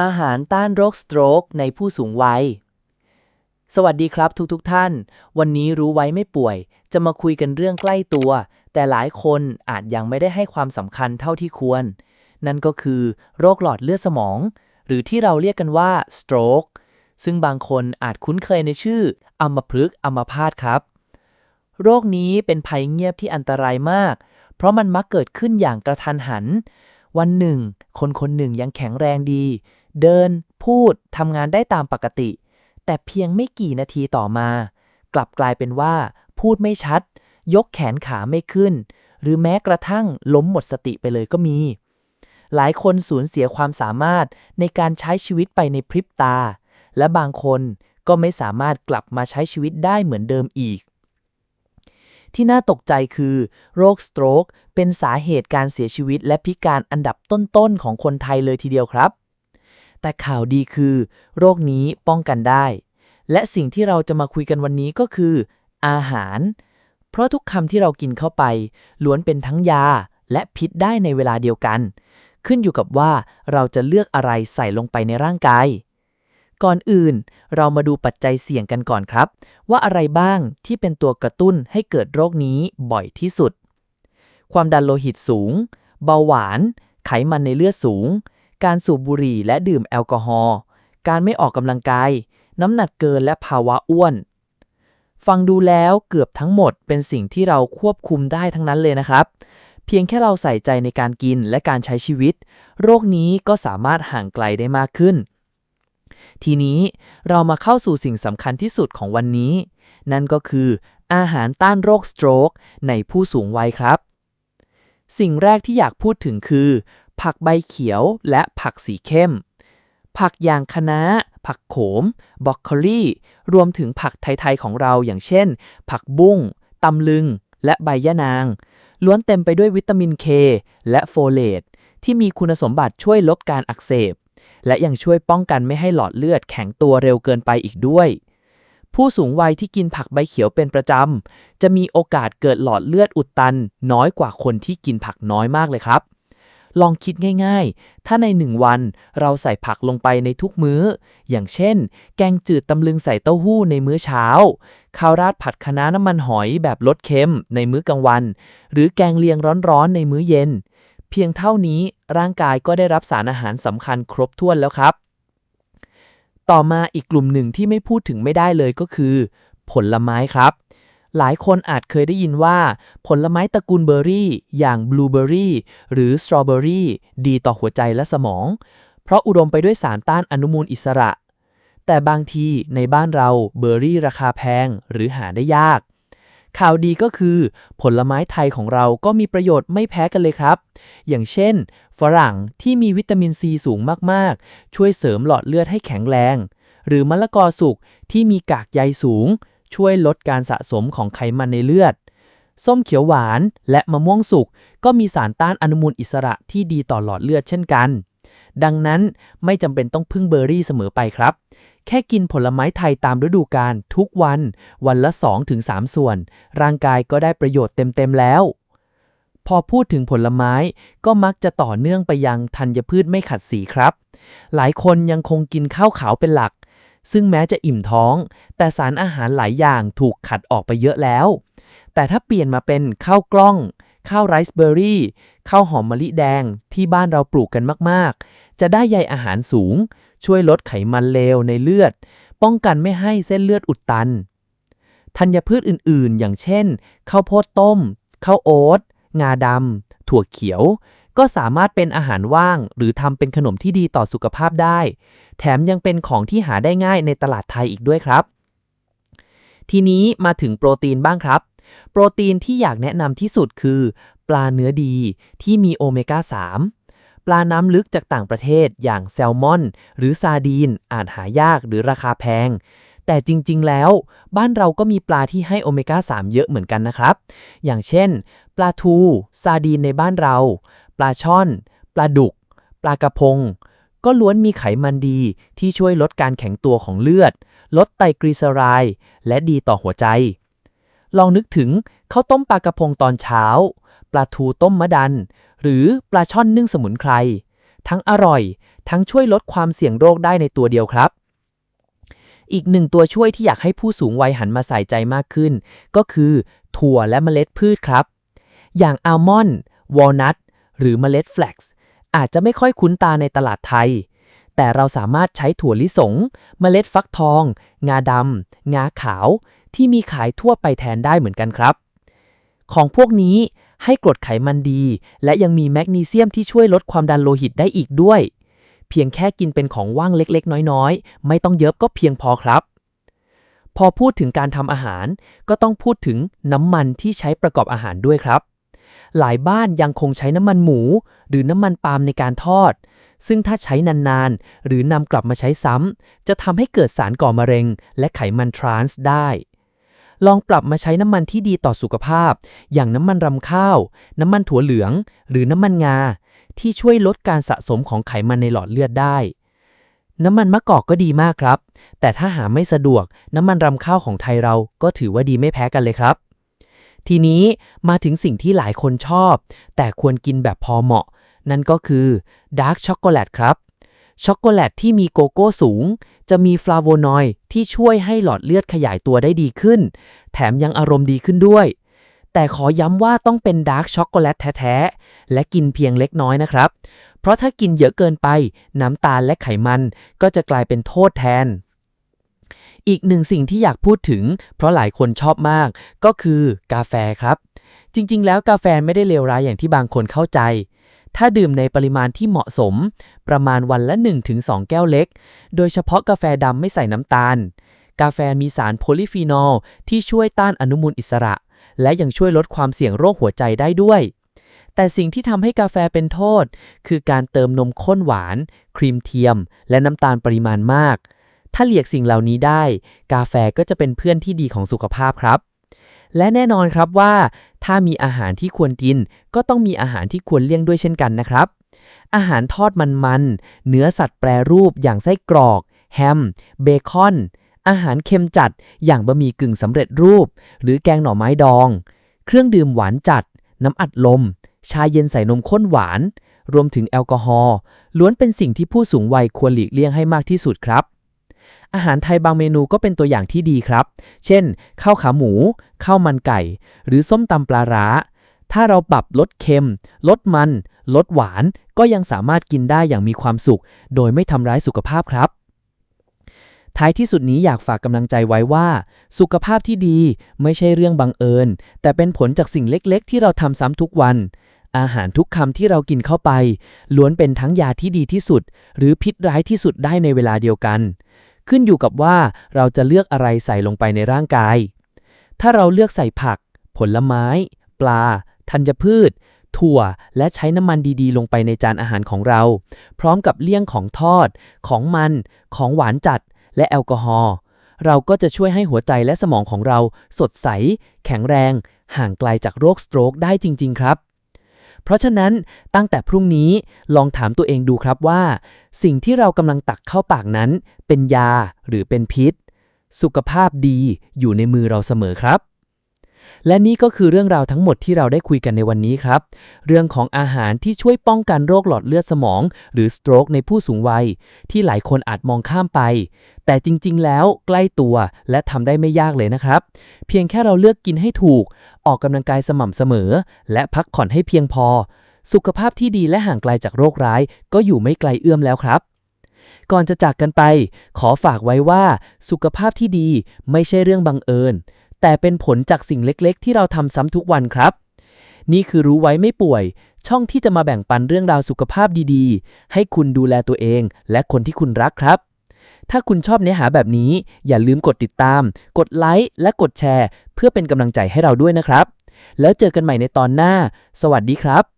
อาหารต้านโรคสโตรกในผู้สูงวัย สวัสดีครับทุกๆทท่าน วันนี้รู้ไว้ไม่ป่วย จะมาคุยกันเรื่องใกล้ตัว แต่หลายคนอาจยังไม่ได้ให้ความสำคัญเท่าที่ควร นั่นก็คือ โรคหลอดเลือดสมอง หรือที่เราเรียกกันว่าสโตรกซึ่งบางคนอาจคุ้นเคยในชื่ออัมพฤกษ์อัมพาตครับ โรคนี้เป็นภัยเงียบที่อันตรายมาก เพราะมันมักเกิดขึ้นอย่างกระทันหัน วันหนึ่ง คนคนหนึ่งยังแข็งแรงดี เดิน พูดทำงานได้ตามปกติ แต่เพียงไม่กี่นาทีต่อมา กลับกลายเป็นว่า พูดไม่ชัด ยกแขนขาไม่ขึ้น หรือแม้กระทั่งล้มหมดสติไปเลยก็มี หลายคนสูญเสียความสามารถในการใช้ชีวิตไปในพริบตา และบางคนก็ไม่สามารถกลับมาใช้ชีวิตได้เหมือนเดิมอีก ที่น่าตกใจคือ โรคสโตรกเป็นสาเหตุการเสียชีวิตและพิการอันดับต้นๆของคนไทยเลยทีเดียวครับ แต่ข่าวดีคือ โรคนี้ป้องกันได้ และสิ่งที่เราจะมาคุยกันวันนี้ก็คือ อาหาร เพราะทุกคำที่เรากินเข้าไป ล้วนเป็นทั้งยาและพิษได้ในเวลาเดียวกัน ขึ้นอยู่กับว่าเราจะเลือกอะไรใส่ลงไปในร่างกาย ก่อนอื่น เรามาดูปัจจัยเสี่ยงกันก่อนครับ ว่าอะไรบ้างที่เป็นตัวกระตุ้นให้เกิดโรคนี้บ่อยที่สุด ความดันโลหิตสูง เบาหวาน ไขมันในเลือดสูง การสูบบุหรี่และดื่มแอลกอฮอล์ การไม่ออกกำลังกาย น้ำหนักเกินและภาวะอ้วน ฟังดูแล้วเกือบทั้งหมดเป็นสิ่งที่เราควบคุมได้ทั้งนั้นเลยนะครับ เพียงแค่เราใส่ใจในการกินและการใช้ชีวิต โรคนี้ก็สามารถห่างไกลได้มากขึ้น ทีนี้เรามาเข้าสู่สิ่งสำคัญที่สุดของวันนี้ นั่นก็คืออาหารต้านโรคสโตรกในผู้สูงวัยครับ สิ่งแรกที่อยากพูดถึงคือ ผักใบเขียวและผักสีเข้ม ผักอย่างคะน้า ผักโขม บรอกโคลีรวมถึงผักไทยๆของเราอย่างเช่น ผักบุ้งตำลึง และใบยะนาง ล้วนเต็มไปด้วยวิตามินเคและโฟเลตที่มีคุณสมบัติช่วยลดการอักเสบ และยังช่วยป้องกันไม่ให้หลอดเลือดแข็งตัวเร็วเกินไปอีกด้วย ผู้สูงวัยที่กินผักใบเขียวเป็นประจำ จะมีโอกาสเกิดหลอดเลือดอุดตัน น้อยกว่าคนที่กินผักน้อยมากเลยครับ ลองคิดง่ายๆ ถ้าในหนึ่งวันเราใส่ผักลงไปในทุกมื้อ อย่างเช่น แกงจืดตำลึงใส่เต้าหู้ในมื้อเช้า ข้าวราดผัดคะน้าน้ำมันหอยแบบลดเค็มในมื้อกลางวัน หรือแกงเลียงร้อนๆในมื้อเย็น เพียงเท่านี้ร่างกายก็ได้รับสารอาหารสำคัญครบถ้วนแล้วครับ ต่อมาอีกกลุ่มหนึ่งที่ไม่พูดถึงไม่ได้เลยก็คือ ผลไม้ครับ หลายคนอาจเคยได้ยินว่า ผลไม้ตระกูลเบอร์รี่ อย่างบลูเบอร์รี่หรือสตรอเบอร์รี่ดีต่อหัวใจและสมอง เพราะอุดมไปด้วยสารต้านอนุมูลอิสระ แต่บางทีในบ้านเราเบอร์รี่ราคาแพงหรือหาได้ยาก ข่าวดีก็คือ ผลไม้ไทยของเราก็มีประโยชน์ไม่แพ้กันเลยครับ อย่างเช่น ฝรั่งที่มีวิตามินซีสูงมากๆ ช่วยเสริมหลอดเลือดให้แข็งแรง หรือมะละกอสุกที่มีกากใยสูง ช่วยลดการสะสมของไขมันในเลือด ส้มเขียวหวานและมะม่วงสุกก็มีสารต้านอนุมูลอิสระที่ดีต่อหลอดเลือดเช่นกัน ดังนั้นไม่จำเป็นต้องพึ่งเบอร์รี่เสมอไปครับ แค่กินผลไม้ไทยตามฤดูกาลทุกวัน วันละ 2-3 ส่วน ร่างกายก็ได้ประโยชน์เต็มๆแล้วพอพูดถึงผลไม้ก็มักจะต่อเนื่องไปยังธัญพืชไม่ขัดสีครับ หลายคนยังคงกินข้าวขาวเป็นหลัก ซึ่งแม้จะอิ่มท้อง แต่สารอาหารหลายอย่างถูกขัดออกไปเยอะแล้ว แต่ถ้าเปลี่ยนมาเป็นข้าวกล้อง ข้าวไรซ์เบอร์รี่ ข้าวหอมมะลิแดงที่บ้านเราปลูกกันมากๆ จะได้ใยอาหารสูง ช่วยลดไขมันเลวในเลือด ป้องกันไม่ให้เส้นเลือดอุดตัน ธัญพืชอื่นๆ อย่างเช่น ข้าวโพดต้ม ข้าวโอ๊ต งาดำถั่วเขียว ก็สามารถเป็นอาหารว่าง หรือทำเป็นขนมที่ดีต่อสุขภาพได้ แถมยังเป็นของที่หาได้ง่ายในตลาดไทยอีกด้วยครับ ทีนี้มาถึงโปรตีนบ้างครับ โปรตีนที่อยากแนะนำที่สุดคือ ปลาเนื้อดีที่มีโอเมก้า 3ปลาน้ำลึกจากต่างประเทศอย่างแซลมอน หรือซาดีน อาจหายากหรือราคาแพง แต่จริงๆ แล้ว บ้านเราก็มีปลาที่ให้โอเมก้า 3 เยอะเหมือนกันนะครับ อย่างเช่น ปลาทู ซาดีนในบ้านเรา ปลาช่อน ปลาดุก ปลากระพง ก็ล้วนมีไขมันดีที่ช่วยลดการแข็งตัวของเลือด ลดไตรกลีเซอไรด์และดีต่อหัวใจ ลองนึกถึงข้าวต้มปลากระพงตอนเช้า ปลาทูต้มมะดัน หรือปลาช่อนนึ่งสมุนไพร ทั้งอร่อย ทั้งช่วยลดความเสี่ยงโรคได้ในตัวเดียวครับอีกหนึ่งตัวช่วยที่อยากให้ผู้สูงวัยหันมาใส่ใจมากขึ้น ก็คือถั่วและเมล็ดพืชครับ อย่างอัลมอนด์วอลนัท หรือเมล็ดแฟลกซ์อาจจะไม่ค่อยคุ้นตาในตลาดไทย แต่เราสามารถใช้ถั่วลิสง เมล็ดฟักทอง งาดำ งาขาว ที่มีขายทั่วไปแทนได้เหมือนกันครับ ของพวกนี้ให้กรดไขมันดี และยังมีแมกนีเซียมที่ช่วยลดความดันโลหิตได้อีกด้วย เพียงแค่กินเป็นของว่างเล็กๆ น้อยๆ ไม่ต้องเยอะก็เพียงพอครับ พอพูดถึงการทำอาหารก็ต้องพูดถึงน้ำมันที่ใช้ประกอบอาหารด้วยครับ หลายบ้านยังคงใช้น้ำมันหมู หรือน้ำมันปาล์มในการทอด ซึ่งถ้าใช้นานๆ หรือนำกลับมาใช้ซ้ำ จะทำให้เกิดสารก่อมะเร็ง และไขมันทรานส์ได้ ลองปรับมาใช้น้ำมันที่ดีต่อสุขภาพ อย่างน้ำมันรำข้าว น้ำมันถั่วเหลือง หรือน้ำมันงา ที่ช่วยลดการสะสมของไขมันในหลอดเลือดได้น้ำมันมะกอกก็ดีมากครับ แต่ถ้าหาไม่สะดวกน้ำมันรำข้าวของไทยเราก็ถือว่าดีไม่แพ้กันเลยครับ ทีนี้มาถึงสิ่งที่หลายคนชอบ แต่ควรกินแบบพอเหมาะ นั่นก็คือดาร์กช็อกโกแลตครับช็อกโกแลตที่มีโกโก้สูง จะมีฟลาโวนอยด์ที่ช่วยให้หลอดเลือดขยายตัวได้ดีขึ้น แถมยังอารมณ์ดีขึ้นด้วย แต่ขอย้ำว่าต้องเป็นดาร์กช็อกโกแลตแท้ๆ และกินเพียงเล็กน้อยนะครับ เพราะถ้ากินเยอะเกินไป น้ำตาลและไขมันก็จะกลายเป็นโทษแทน อีกหนึ่งสิ่งที่อยากพูดถึง เพราะหลายคนชอบมาก ก็คือกาแฟครับ จริง ๆ แล้วกาแฟไม่ได้เลวร้ายอย่างที่บางคนเข้าใจ ถ้าดื่มในปริมาณที่เหมาะสม ประมาณวันละ 1-2 แก้วเล็ก โดยเฉพาะกาแฟดำไม่ใส่น้ำตาล กาแฟมีสารโพลีฟีนอลที่ช่วยต้านอนุมูลอิสระ และยังช่วยลดความเสี่ยงโรคหัวใจได้ด้วยแต่สิ่งที่ทำให้กาแฟเป็นโทษ คือการเติมนมข้นหวาน ครีมเทียม และน้ำตาลปริมาณมาก ถ้าเลียกสิ่งเหล่านี้ได้ กาแฟก็จะเป็นเพื่อนที่ดีของสุขภาพครับ และแน่นอนครับว่า ถ้ามีอาหารที่ควรกิน ก็ต้องมีอาหารที่ควรเลี่ยงด้วยเช่นกันนะครับ อาหารทอดมันๆเนื้อสัตว์แปรรูป อย่างไส้กรอก แฮม เบคอน อาหารเค็มจัด อย่างบะหมี่กึ่งสำเร็จรูป หรือแกงหน่อไม้ดอง เครื่องดื่มหวานจัด น้ำอัดลม ชาเย็นใส่นมข้นหวานรวมถึงแอลกอฮอล์ล้วนเป็นสิ่งที่ผู้สูงวัยควรหลีกเลี่ยงให้มากที่สุดครับ อาหารไทยบางเมนูก็เป็นตัวอย่างที่ดีครับ เช่น ข้าวขาหมู ข้าวมันไก่ หรือส้มตำปลาร้า ถ้าเราปรับลดเค็ม ลดมัน ลดหวาน ก็ยังสามารถกินได้อย่างมีความสุข โดยไม่ทำร้ายสุขภาพครับ ท้ายที่สุดนี้อยากฝากกำลังใจไว้ว่า สุขภาพที่ดีไม่ใช่เรื่องบังเอิญ แต่เป็นผลจากสิ่งเล็กๆ ที่เราทำซ้ำทุกวันอาหารทุกคำที่เรากินเข้าไป ล้วนเป็นทั้งยาที่ดีที่สุด หรือพิษร้ายที่สุดได้ในเวลาเดียวกัน ขึ้นอยู่กับว่าเราจะเลือกอะไรใส่ลงไปในร่างกาย ถ้าเราเลือกใส่ผัก ผลไม้ ปลา ธัญพืช ถั่ว และใช้น้ำมันดีๆ ลงไปในจานอาหารของเรา พร้อมกับเลี่ยงของทอด ของมัน ของหวานจัด และแอลกอฮอล์ เราก็จะช่วยให้หัวใจและสมองของเรา สดใส แข็งแรง ห่างไกลจากโรคสโตรกได้จริง ๆ ครับ เพราะฉะนั้นตั้งแต่พรุ่งนี้ลองถามตัวเองดูครับว่า สิ่งที่เรากำลังตักเข้าปากนั้น เป็นยาหรือเป็นพิษ สุขภาพดีอยู่ในมือเราเสมอครับ และนี่ก็คือเรื่องราวทั้งหมดที่เราได้คุยกันในวันนี้ครับ เรื่องของอาหารที่ช่วยป้องกันโรคหลอดเลือดสมอง หรือสโตรกในผู้สูงวัย ที่หลายคนอาจมองข้ามไป แต่จริง ๆ แล้วใกล้ตัวและทำได้ไม่ยากเลยนะครับ เพียงแค่เราเลือกกินให้ถูก ออกกำลังกายสม่ำเสมอ และพักผ่อนให้เพียงพอ สุขภาพที่ดีและห่างไกลจากโรคร้าย ก็อยู่ไม่ไกลเอื้อมแล้วครับก่อนจะจากกันไป ขอฝากไว้ว่า สุขภาพที่ดีไม่ใช่เรื่องบังเอิญ แต่เป็นผลจากสิ่งเล็กๆ ที่เราทำซ้ำทุกวันครับ นี่คือรู้ไว้ไม่ป่วย ช่องที่จะมาแบ่งปันเรื่องราวสุขภาพดีๆ ให้คุณดูแลตัวเอง และคนที่คุณรักครับ ถ้าคุณชอบเนื้อหาแบบนี้ อย่าลืมกดติดตาม กดไลค์และกดแชร์ เพื่อเป็นกำลังใจให้เราด้วยนะครับ แล้วเจอกันใหม่ในตอนหน้า สวัสดีครับ